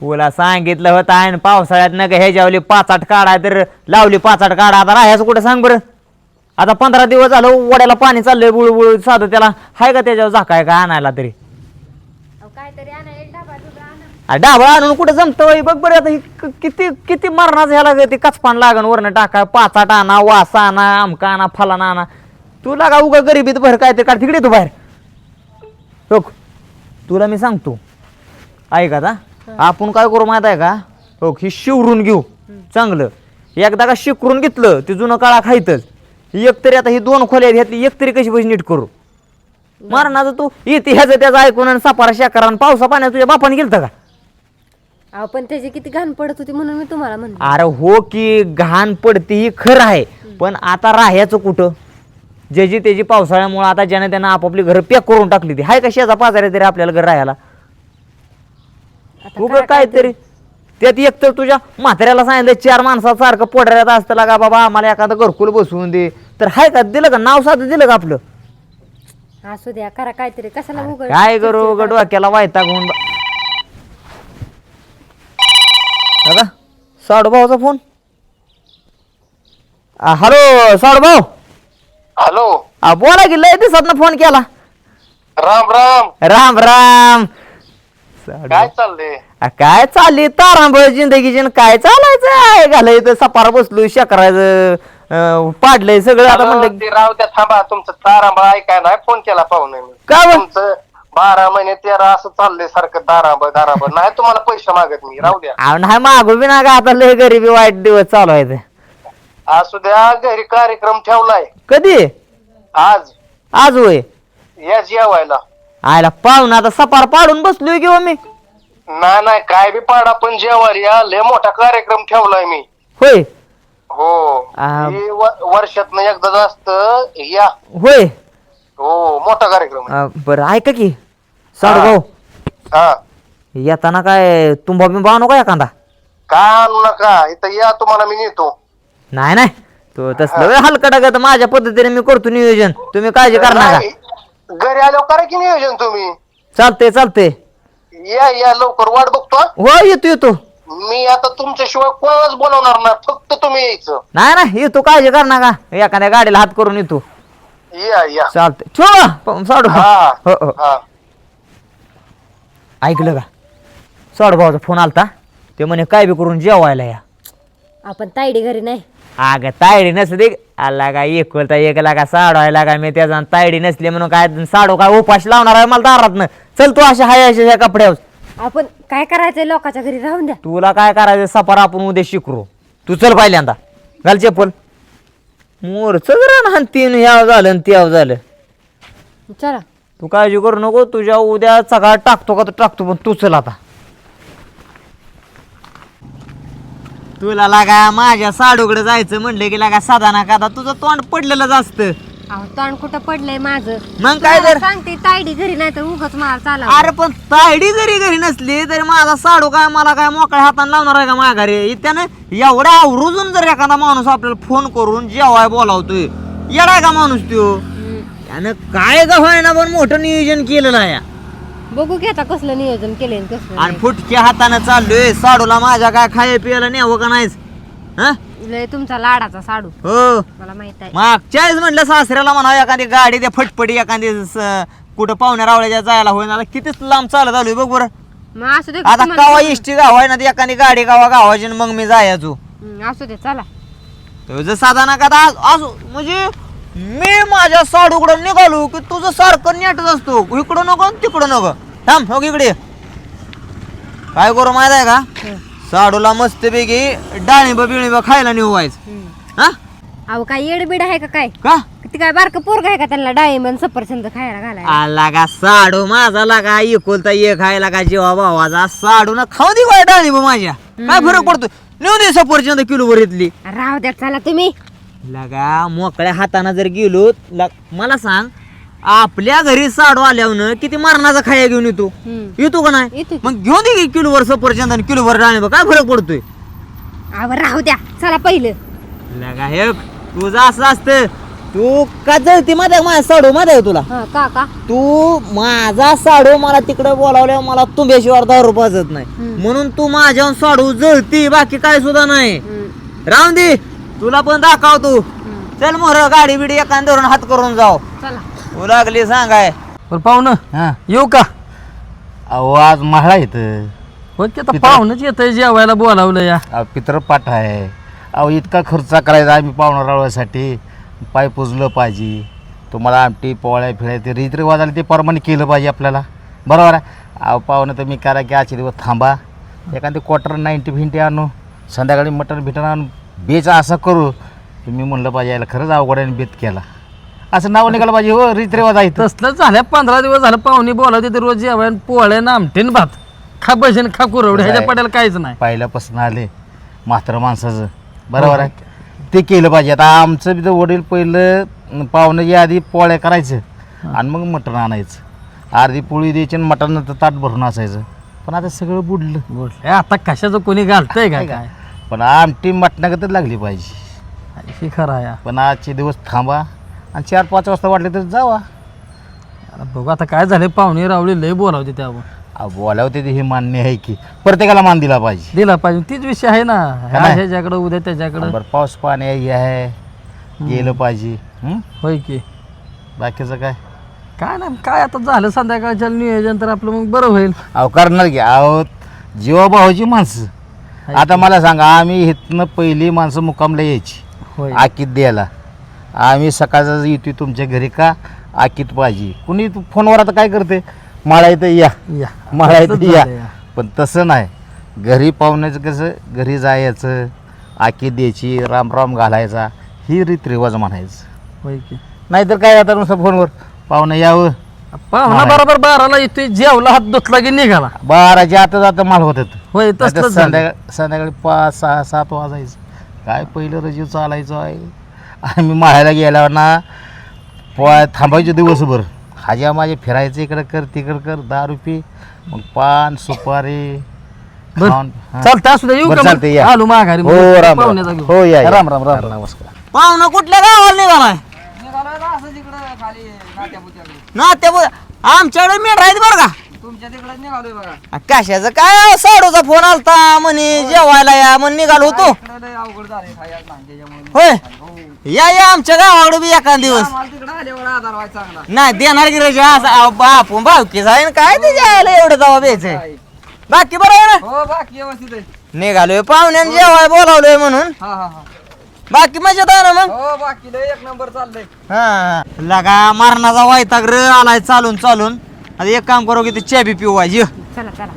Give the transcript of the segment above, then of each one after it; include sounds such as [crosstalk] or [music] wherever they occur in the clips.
तुला सांगितलं होतं आणि पावसाळ्यात न का ह्याच्यावली पाचाट काढाय तर लावली पाचाट काढा. आता राहायचं कुठं सांग बरं? आता पंधरा दिवस झालं वड्याला पाणी चाललंय बुळबुळ साधं त्याला. हाय का त्याच्यावर झाकाय का आणायला तरी? अहो काहीतरी आणा एक डबा दुधा आणा. आ, डाबळा आणून कुठं जमतं बघ बरं आता ही क- किती किती मरणाचं ह्याला ग ते कचपान लागण वरनं टाकाय पाचाट आणा वासा आणा आमका आणा फलाना आणा. तुला का उगा गरिबीत भर काय ते काढ. तिकडे तू बाहेर. बघ तुला मी सांगतो. ऐक आता. आपण काय करू माहीत आहे का? हो ही शिवरून घेऊ. चांगलं. एकदा का शिकरून घेतलं ते जुनं काळा खायतच. एक तरी आता ही दोन खोल्या घेतली एक तरी कशी पैसे नीट करू? मरणाचं तू? इथे ह्याचं त्याचं ऐकून आणि सापारा शाकारा आणि पावसा पाण्यात तुझ्या बापाने गेलतं का? अहो पण त्याची किती घाण पडत होती म्हणून मी तुम्हाला म्हणले. अरे हो की घाण पडते ही खरं आहे. पण आता राहायचं कुठं? ज्याची त्याची पावसाळ्यामुळे आता ज्याने त्यानं आपापली घर पॅक करून टाकली ती. हाय का शेजा पाजारे तरी आपल्याला घर राहायला? उगं काहीतरी त्यात एक तर तुझ्या म्हाताऱ्याला सांगितलं चार माणसाचं सारखं पोटऱ्यात असतं का बाबा आम्हाला एखादं घरकुल बसवून दे. तर हाय का? दिलं का? नाव साधं दिलं का आपलं? असू द्या करा काहीतरी. कशाला उघड काय करू? उघड डोक्याला वायता घेऊन दादा साडू भाऊचा फोन? हॅलो साडू भाऊ? हॅलो. आ, बोला की लय दिवसात फोन केला. राम राम. राम राम. काय चाललंय? आ, काय चालली तारांबळ जिंदगीची न काय चालायचं? आहे घालाय तर सपार बसलो शकरायचं अं, पाडलंय सगळं. आता म्हणलं ते राव त्या थांबा तुमचं तारांबळ ऐकाय नाही फोन केला पाहुणे मी. का बरं? तुमचं बारा महिने तेरा असं चाललंय सारखं दारांबळ दारांबळ नाही तुम्हाला पैसे मागत मी राहू द्या. आ, नाही मागू बी ना का आता लय गरीबी वाईट दिवस चालू आहे असू द्या घरी कार्यक्रम ठेवलाय. कधी? आज. आज होय. या जेवायला. आयला पाहून आता सपार पाडून बसलोय किंवा मी. नाही नाही काय बी पाडा पण जेवायला या लय मोठा कार्यक्रम ठेवलाय मी. होय. हो. आ. वर्षात एकदा असत या. होय. हो मोठा कार्यक्रम आहे. अं, बरं ऐका की. भाऊ. हा. येताना काय तुंबा बिंबा आणू का एखादा? का आणू नका इथं या तुम्हाला मी नेतो. नाही नाही. तो तसलं हलकटा का माझ्या पद्धतीने मी करतो नियोजन. तुम्ही काळजी करणार का नाही. घरी आल्यावर करा की नियोजन तुम्ही? चालतंय चालतंय. या या लवकर वाट बघतो हा. हो येतो येतो. मी आता तुमच्याशिवाय कोणाच बोलवणार नाही फक्त तुम्ही यायचं. नाही नाही येतो काळजी करणार का एखाद्या गाडीला हात करून येतो. या या. ठेवा प- साडू. हा हो हो. हा. ऐकलं का? साडू भाऊचा फोन आलता. ते म्हणे काय बी करून जेवायला या. आपण तायडी घरी नाही. अगं तायडी नसते आला का एकुलता एक लागा साडवायला का? मी त्याचा तायडी नसली म्हणून काय साडू काय उपाशी लावणार आहे मला दारात चल तू अशा हाय अशा कपड्यावर. आपण काय करायचंय लोकांच्या घरी? राहून द्या. तुला काय करायचं सपार आपण उद्या शिकरू. तू चल पहिल्यांदा. घाल चप्पल. मोरच जरा तीन ह्या झालं आणि त्या झालं. चला. तू काळजी करू नको तुझ्या उद्या सकाळ टाकतो का तर टाकतो पण तू चल आता. तुला लागा माझ्या साडूकडे जायचं म्हणलं की लागा साधा ना का तुझं तोंड पडलेलंच असतं. अहो तोंड कुठं पडलंय माझं? मग काय तुम्हाला तर. सांगते तायडी घरी नाही तर उगाच मला चाला अरे पण तायडी जरी घरी नसली तरी माझा साडू काय मला काय मोकळ्या हाताने लावणार आहे का माघारी? त्यानं एवढ्या आवरुजून जर एखादा माणूस आपल्याला फोन करून जेवाय बोलावतोय येडाय का माणूस तो त्यानं काय का व्हायना पण मोठं नियोजन केलेलं आहे. बघू की आता कसलं नियोजन केलंय आणि कसलं आणि फुटक्या हातानं चाललोय. साडूला माझ्या काय खाय पियाला न्यावं का नाहीच हा? नाही. लय तुमचा लाडाचा साडू. हो. मला माहीत आहे. मागच्याच म्हणलं सासऱ्याला म्हणा एखादी गाडी द्या फटफटी एखादी स- कुठं पाहुण्या रावळ्याच्या जायला होईना. आता कितीच लांब चालत आलोय बघ बरं. मग असू दे आता तुम्हाला गावा. इष्टी गाव आहे ना ती एखादी गाडी गावा गावाची आणि मग मी जायचो. हम्म, असू दे चला. तुझं साधा ना का असो म्हणजे मी माझ्या साडूकडं निघालो की तुझं सारखं नेटच असतो. इकडं नको आणि तिकडं नको. थांब हो इकडे. ये. काय करू माहीत आहे का? साडूला मस्तपैकी डाळिंब बिळिंब खायला निवायचं हम्म. हा. अहो काय येडबीड आहे का काय? का? ती काय बारकं पोरग आहे का त्यांना डाळिंब आणि सफरचंद खायला घालाय आला का साडू? माझा लागा एकुलता एक खायला का जेव्हा भावाचा? साडू ना खाऊ दे बाय डाळिंब माझ्या. काय फरक पडतो नेऊ दे सफरचंद किलोभर इथली. राहू द्या चला तुम्ही. लगा मोकळ्या हाताने जर गेलो लग- मला सांग आपल्या घरी साडू आल्यावर किती मरणाचा खाया घेऊन येतो. येतो का नाही? येतो की. मग घेऊन दे की किलोभर सफरचंद आणि किलोभर डाळिंब काय फरक पडतोय? राहू द्या. चला पहिलं. लगा हे तुझं असं असतं. तू का जळती मध्ये माझ्या साडू मध्ये तुला? हा का का? तू माझा साडू मला तिकडे बोलावल्यावर मला तुंब्याशिवाय दारू पाजत नाही. हम्म. म्हणून तू माझ्यावर साडू जळती बाकी काय सुद्धा नाही. हम्म, राहून दे. तुला पण दाखव तू हम्म. चल मोर गाडी बिडी एखाद धरून हात करून जाऊ चला. तू लागली सांगाय बरं पाहुणं हा. येऊ का? अहो आज महाळा इथं. हो की आता पाहुणंच येतंय जेवायला बोलावलं या. अहो, पितरपाठ आहे. अहो इतका खर्च करायचा आम्ही पाहुणा रावण्यासाठी पाय पुजलं पाहिजे. तुम्हाला आमटी पोळ्या फिळ्या ते रीतरिवाजाला ते परमाने केलं पाहिजे आपल्याला. बरोबर आहे? अहो पाहुणं तुम्ही करा की आजचे दिवस थांबा. एखादी क्वार्टर नाईन्टी भिंटी आणू संध्याकाळी मटण बिटन आणून बेच असं करू. तुम्ही म्हणलं पाहिजे याला खरंच अवघडाने बेत केला. असं नाव निघालं पाहिजे हो रीतरिवाज आहे इथं. तसलं झाल्या पंधरा दिवस झालं पाहुणे बोलावते ते रोज जेवायला पोळ्या ना आमटीन भात. खा भजन खा कुरवडे ह्याच्या काय? पड्याला काहीच नाही. पहिल्यापासून आले म्हातारं माणसाचं. बरोबर आहे? ते केलं पाहिजे. आता आमचं बी तर वडील पहिलं पाहुण्याच्या आधी पोळ्या करायचं आणि मग मटण आणायचं. अर्धी पोळी द्यायची आणि मटण नंतर ताट भरून असायचं. पण आता सगळं बुडलं. बोलले आता कशाचं कोणी घालतंय का? काय? पण आमटी मटणागतच लागली पाहिजे. हे खरं आहे. पण आजचे दिवस थांबा. आणि चार पाच वाजता वाटले तर जावा. बघू आता काय झालं पाहुणे रावले लय बोलावते त्यावर. अहो, बोलावं ते हे मान्य आहे की प्रत्येकाला मान दिला पाहिजे. दिला पाहिजे. तीच विषय आहे ना. ह्या नाही? ह्याच्याकडं उद्या त्याच्याकडं. बरं पाऊस पाणी हे आहे. गेलं पाहिजे. हं? होय की. बाकीचं काय? काय नाही काय आता झालं संध्याकाळच्या नियोजन तर आपलं मग बरं होईल. अहो करणार की अहो जीवाभावाची माणसं. आता मला सांगा आम्ही इथनं पहिली माणसं मुक्कामला यायची. होय. आकीत द्यायला. आम्ही सकाळचा येतो तुमच्या घरी का? आकीत पाहिजे कुणी तू फोनवर आता काय करते? माळा इथं या. या. माळा इथं या. पण तसं नाही. घरी पाहुण्याचं कसं? घरी जायचं. आकीत द्यायची राम राम घालायचा. ही रीतरिवाज म्हणायचं. होय की. नाहीतर काय आता नुसतं फोनवर? पाहुणं यावं. पाहुणा. बरोबर बाराला येतोय जेवला हात धुतला की निघाला. बाराच्या आता जाता माल होत होय. संध्याकाळ संध्याकाळी पाच सहा सात वाजायचं. काय पहिलं रजीव चालायचं आहे? आम्ही माळ्याला गेल्यावर ना पोळ्या थांबायचे दिवसभर हाज्या माझे फिरायचं इकडं कर तिकडं कर दहा रुपये मग पान सुपारी बरं. खाऊन- हा. चालतं असू द्या येऊ बरं, का चालतंय, मग? या. आलो माघारी हो राम राम पाहुण्याचा घेऊन. हो या या. राम राम राम नमस्कार पाहुणं कुठल्या गावाला निघालाय नात्या आमच्याकडे मेंढ आहेत बरं का तुमच्या तिकडे निघालोय बघा आ, कशाचं काय साडूचा फोन आलता म्हणे जेवायला या म्हणे निघालो होतो इकडे लय अवघड झाले खायला नाही त्याच्यामुळे होय या या आमच्या गावाकडे बी एखाद दिवस. आम्हाला तिकडे आल्यावर आधार व्हायचा चांगला नाही देणार की रजा? असं बापून बावकीच आहे ना काय ते जायला एवढं जावा द्यायचंय बाकी बरं आहे ना? हो बाकी व्यवस्थित आहे. निघालोय पाहुण्याने जेवाय बोलावलोय म्हणून. हा हा हा. बाकी मजेत आहे ना मग? हो बाकी लय एक नंबर चाललंय. हा. लगा मारणाचा वायताग र आलाय चालून चालून. आता एक काम करू की ते चॅबी पिवायची चला चला.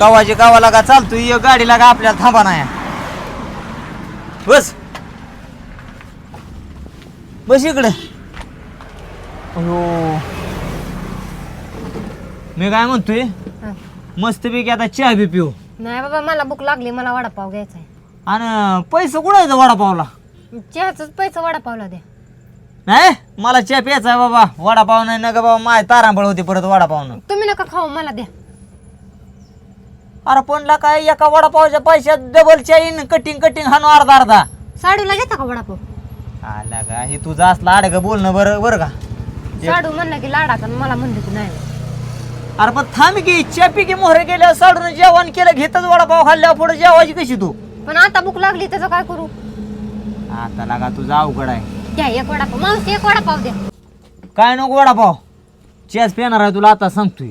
कवाची कवा लागा चालतो ये गाडी लागा आपल्याला थांबा नाही? बस. बस इकडे. अयो. मी काय म्हणतोय? हा. मस्तपैकी आता चहा बी पिऊ. नाही बाबा मला भूक लागली मला वडापाव घ्यायचा आहे. आणि पैसे कुठं आहे वडापावला? चहाच पैसा वडापावला द्या. नाही? मला चहा प्यायचा आहे बाबा. वडापाव नाही ना ग बाबा माय तारांबळ होती परत वडापावनं. तुम्ही नका खाऊ मला द्या. अरे पण ला काय एका वडापावच्या पैशात डबल चाईन कटिंग कटिंग हाणू अर्धा अर्धा. साडूला घेता का वडापाव? आला का हे तुझं असलं आड बोलणं बरं बरं का? साडू म्हणलं की लाडाचा आणि मला म्हणलं की नाही. अरे पण थांब की चॅपी की मोहरे गेल्या साडून जेवण केलं घेतच वडापाव खाल्ल्यावर पुढे जेवायची कशी तू? पण आता भूक लागली त्याचं काय करू? आता लागा तुझा अवघड आहे. द्या एक वडापाव. मावशी एक वडापाव द्या. काय नको वडापाव? चॅस पेणार आहे तुला आता सांगतोय.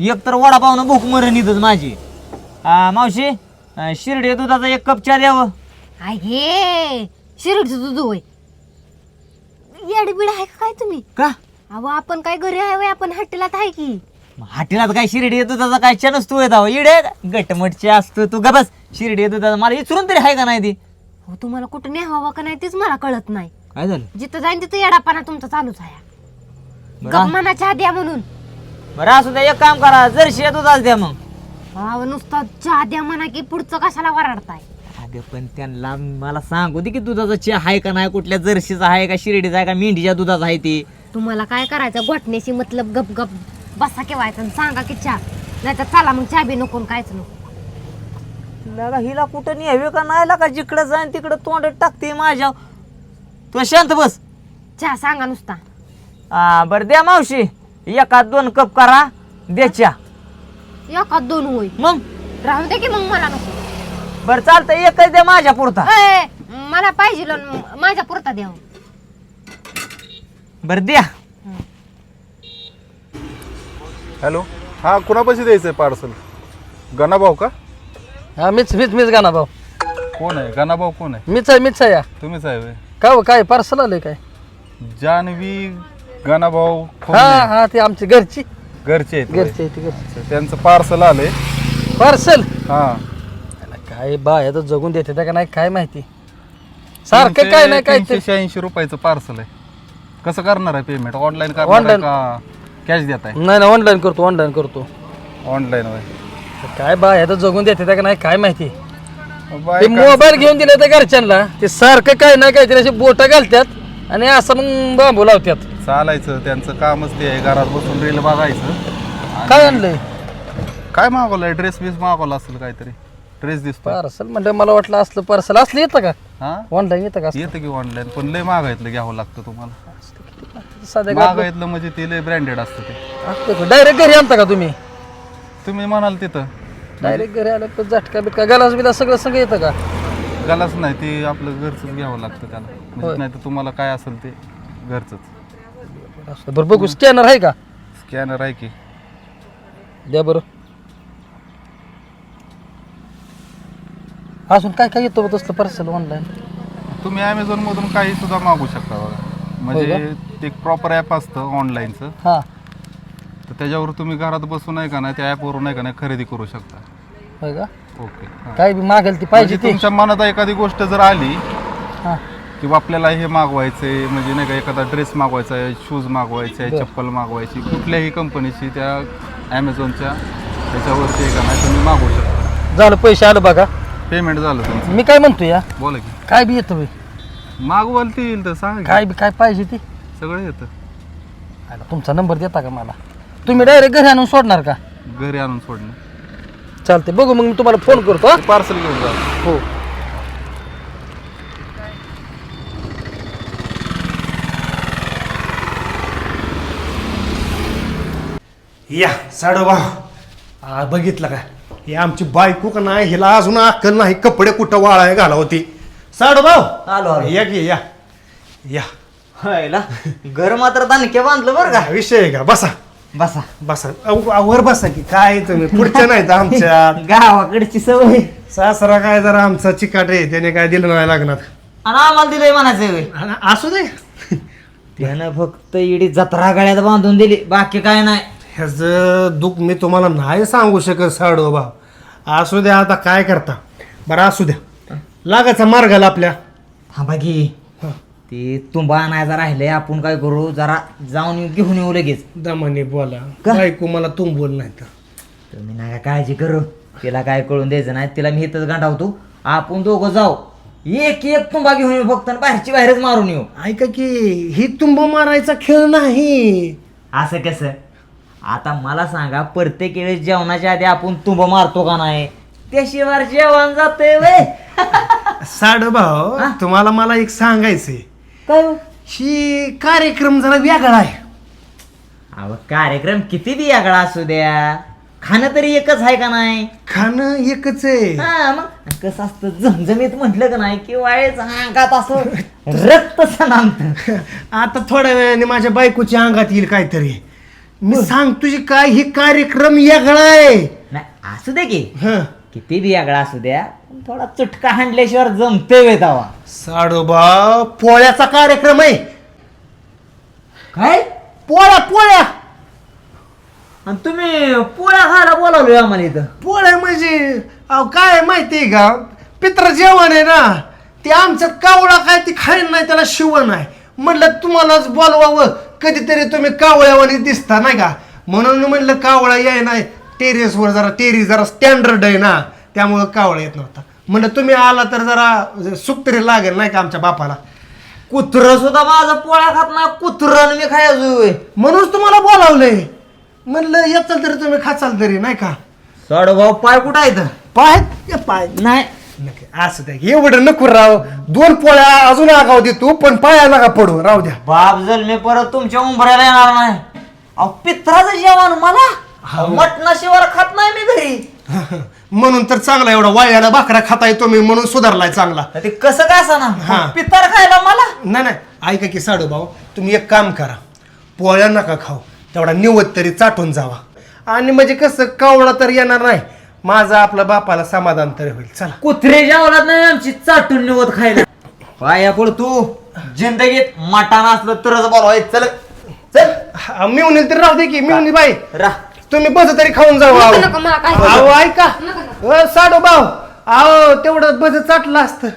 एक तर वडापावनं भूक मरण इथंच माझी. आ, मावशी अं, शिर्डी दुधाचा एक कप चहा द्यावं. घे शिरडचं दूध होय. येडी बिड आहे का काय तुम्ही? का? अहो आपण काय घरी आहे वय आपण हॉटेलात आहे की. हाटीलात काय शिर्डी दुधाचा काय चहा नसतो येत इडे गटमटचे असतो तू. ग बस शिर्डी दुधाचा मला इचरून तरी आहे का नाही ती? हो तुम्हाला कुठं न्यावं का नाही तेच मला कळत नाही. काय झालं? जिथं जाईन तिथं येडापाना तुमचा चालूच आहे. बरं. चहा द्या म्हणून. बरं असू द्या एक काम करा. जर्शी दुधाच द्या मग. अहो नुसता चहा द्या म्हणा की पुढचं कशाला वराडताय? अगं पण त्यांना मला सांगू दे की दुधाचा चहा आहे का नाही कुठल्या जर्शीचा आहे का शिर्डीचा आहे का मेंढीच्या दुधाचा आहे ती. तुम्हाला काय करायचं? घोटण्याशी मतलब गप गप बसा केवायचं आणि सांगा की चहा. नाही तर चला मग चहा बी नको आणि कायच नको. लगा हिला कुठं न्यावे का नाही लगा? जिकडं जाईन तिकडं तोंड टाकते माझ्या. तू शांत बस. चहा सांगा नुसता. हा बरं द्या मावशी. एका दोन कप करा. द्याच्या एका दोन होईल मग? राहून दे की मग मला नको. बरं चालतंय एकच द्या माझ्या पुरता. ए, मला पाहिजे ल- माझ्या पुरता द्या बरं द्या. हॅलो. हां कुणापाशी द्यायचं आहे पार्सल? गणाभाऊ का? हा मीच मीच मीच गाणा भाऊ कोण आहे? गणाभाऊ कोण आहे? मीच आहे मीच आहे या. तुम्हीच आहे व्हय. काय हो, काय पार्सल आलंय काय? जान्हवी गणाभाऊ हा. हा ते आमची घरची. घरचे आहेत व्हय. घरची आहे ती घरची. त्यांचं पार्सल आलंय. पार्सल? हां. काय बाया तर जगून देते का नाही काय माहिती? सारखं काय नाही काय ते शहाऐंशी रुपयाचं पार्सल आहे. कसं करणार आहे पेमेंट ऑनलाईन करणार आहे Online. का कॅश देत आहे? नाही नाही ऑनलाईन करतो ऑनलाईन करतो. ऑनलाईन वय काय बाया तर जगून देते का नाही काय माहिती? ते मोबाईल घेऊन दिले त्या घरच्यांना ते सारखं काय नाही काय असे बोट घालतात आणि असं मग बांबू लावतात. चालायचं त्यांचं कामच ते आहे घरात बसून रील बघायचं. काय आणलंय? काय मागवलंय? ड्रेस बीस मागवला असेल काहीतरी. ड्रेस दिसतो पार्सल म्हणजे मला वाटलं असलं पार्सल असलं येतं का? हा? ऑनलाईन येतं का असलं? येतं की ऑनलाईन पण लय मागायतलं घ्यावं लागतं तुम्हाला. साध्या मागायतलं म्हणजे ते लय ब्रँडेड असतं ते. डायरेक्ट घरी आणता का तुम्ही? तुम्ही म्हणाल तिथं. डायरेक्ट घरी आलं तर झटका बिटका? गलास बिलास सगळं सगळं येतं का? गलाच नाही ते आपलं घरचंच घ्यावं लागतं त्याला. म्हणजे नाही तर तुम्हाला काय असेल ते घरचंच. असं बरं बघू. स्कॅनर आहे का? स्कॅनर आहे की. द्या बरं. अजून काय काय येतं तसलं पार्सल ऑनलाईन तुम्ही अमेझॉन मधून काही सुद्धा मागू शकता बघा. म्हणजे ते प्रॉपर ॲप असतं ऑनलाईनचं हां. तर त्याच्यावर तुम्ही घरात बसून नाही का नाही त्या ॲपवरून नाही का नाही खरेदी करू शकता. होय का? ओके हां. काय बी मागेल ती पाहिजे म्हणजे ती. तुमच्या मनात एखादी गोष्ट जर आली हां. किंवा आपल्याला हे मागवायचंय म्हणजे नाही का एखादा ड्रेस मागवायचा आहे शूज मागवायचे आहे चप्पल मागवायची कुठल्याही कंपनीची त्या ॲमेझॉनच्या त्याच्यावरती आहे का नाही तुम्ही मागवू शकता. झालं पैसे आलं बघा. पेमेंट झालं तुमचं. मी काय म्हणतो या? बोला की. काय बी येतं बी मागवाल ते येईल तर सांगा. काय बी काय पाहिजे ती? सगळं येतं. आला, तुमचा नंबर देता का मला? तुम्ही डायरेक्ट घरी आणून सोडणार का? घरी आणून सोडणं चालते बघू मग मी तुम्हाला फोन करतो हा? पार्सल घेऊन जा. हो. या साडोबा. बघितलं का? ही आमची बायको का नाही हिला अजून अक्कल नाही कपडे कुठं वाळाय घाला होती साडोबाव आलो आलो. या की या. या. हायला घर मात्र दणके बांधलं बरं का? विषय आहे का? बसा. बसा. बसा. अहो, अहो, वर बसा की काय तुम्ही? पुढच्या नाहीत आमच्या [laughs] गावाकडची सवय. सासरा काय जरा आमचा चिकाट आहे त्याने काय दिलं नाही लागणार. आणि आम्हाला दिलंय म्हणायचं होय. आणि असू दे. त्यानं फक्त इडी जत्रा गळ्यात बांधून दिली बाकी काय नाही. ह्याचं दुःख मी तुम्हाला नाही सांगू शकत साडोबा असू द्या आता काय करता? बरं असू द्या. लागायचा मार्गाला आपल्या. हा. ते तुंबा आणायचं राहिलंय आपण काय करू? जरा जाऊन येऊ घेऊन येऊ लगेच. दमाने बोला. का? बायको मला तुम बोल नाही तर. तुम्ही नका काळजी करू? तिला काय कळून द्यायचं नाही तिला मी इथंच गांडावतो. आपण दोघं जाऊ. एक एक तुंबा घेऊन येऊ फक्त आणि बाहेरची बाहेरच मारून येऊ. ऐका की ही तुंब मारायचा खेळ नाही. असं कसं? आता मला सांगा प्रत्येक वेळेस जेवणाच्या आधी आपण तुंब मारतो का नाही? त्याशिवाय जेवण जातंय वय साडभाऊ तुम्हाला मला एक सांगायचंय. काय हो? ही कार्यक्रम जरा वेगळा आहे. अहो कार्यक्रम किती बी आगळा असू द्या. खाणं तरी एकच आहे का नाही? खाणं एकच आहे. हा मग? कसं असतं झमझमीत म्हटलं का नाही की वाळेच अंगात असं रक्त सणांत [laughs] आता थोड्या वेळाने माझ्या बायकोच्या अंगात येईल काहीतरी. मी सांग तुझी काय ही कार्यक्रम वेगळा आहे. नाही असू दे की. हं. किती बी आगळा असू द्या पण थोडा चुटका हाणल्याशिवाय जमते वे तवा. साडोबा पोळ्याचा कार्यक्रम आहे. काय? पोळ्या पोळ्या. आणि तुम्ही पोळ्या खायला बोलावलोय आम्हाला इथं. पोळ्या म्हणजे अहो काय माहितीये का? पित्र जेवण आहे ना ते आमच्यात कावळा काय ती खाईन नाही त्याला शिवण आहे. म्हटलं तुम्हालाच बोलवावं. कधीतरी तुम्ही कावळ्यावानी दिसता नाही का? म्हणून म्हणलं कावळा याय नाही. टेरेसवर जरा टेरी जरा स्टँडर्ड आहे ना. त्यामुळं कावळा येत नव्हता. म्हणलं तुम्ही आला तर जरा सुख तरी लागेल नाही का आमच्या बापाला? कुत्र सुद्धा माझं पोळ्या खात नाही कुत्र मी खायचोय म्हणूनच तुम्हाला बोलावलंय. म्हणलं येचाल तरी तुम्ही खाचाल तरी नाही का? भाऊ पाय कुठं आहे इथं पाय पाय. नाही. असं द्या एवढं नको राव. दोन पोळ्या अजून आगाव देतो पण पाया नका पडू. राहू द्या. बाप जल मी परत तुमच्या उंबऱ्याला येणार नाही. अहो पित्राचं जेवण मला? मटणाशिवाय खात नाही मी घरी. [laughs] म्हणून तर चांगला एवढा वायाला भाकरा खाता येतो मी म्हणून सुधारलाय चांगला. ते कसं काय असं हा. ना पित्तर खायला मला? नाही नाही. ऐका की साडू भाऊ तुम्ही एक काम करा. पोळ्या नका खाऊ. तेवढा निवत तरी चाटून जावा. आणि म्हणजे कसं कावळा तर येणार नाही. माझा आपल्या बापाला समाधान तरी होईल. चला. कुत्रे जेवणात नाही आमची चाटून निवत खायला. पाया पड तू. जिंदगीत मटाण असलं तरच बोलवाय चल. चल. हा, मिळून तर राहू दे की मिळून बाई. रा. तुम्ही बस तरी खाऊन जाऊ नको, नको, मला काय- अहो ऐका. अ, साडू भाऊ. अहो तेवढं बज चाटलं असतं.